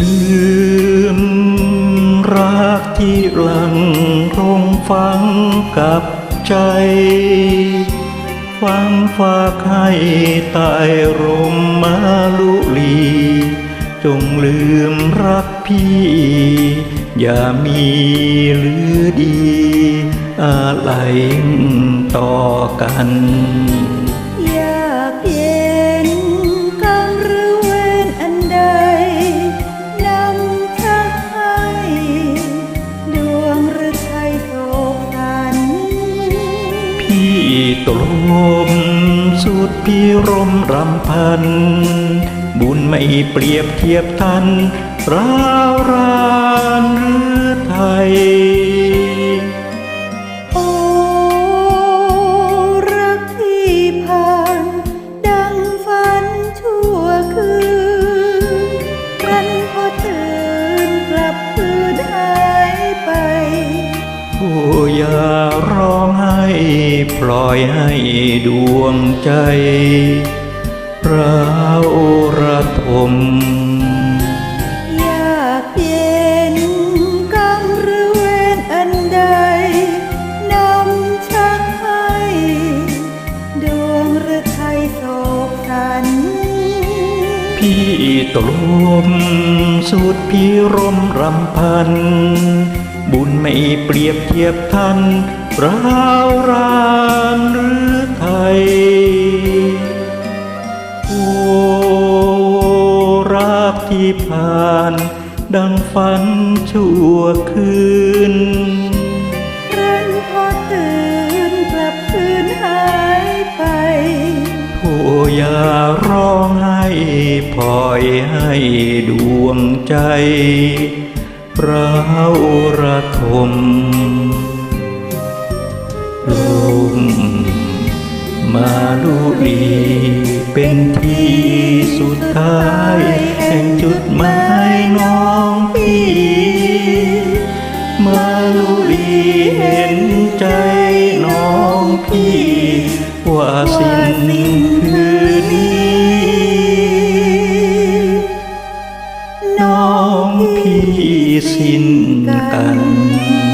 ลืมรักที่หลังรงฟังกับใจฟังฝากให้ตายรมมาลุลี จงลืมรักพี่ อย่ามีหรือดี อะไรต่อกัน ตกลมสุดพี่รมรำพัน บุญไม่เปรียบเทียบทันราวรานหรือไทย อย่าร้องให้ปล่อยให้ดวงใจเราระทม พี่ตกลมสุดพี่รมรำพัน บุญไม่เปรียบเทียบทันราวรานหรือไทย โอ้รักที่ผ่าน ดังฝันชั่วคืนครั้นพอตื่นกลับคืนหายไปผู้อย่าร้องให้ ปล่อยให้ดวงใจเราระทมลมมาลุลีเป็นที่สุดท้ายแห่งจุดหมายน้องพี่ มาลุลี time.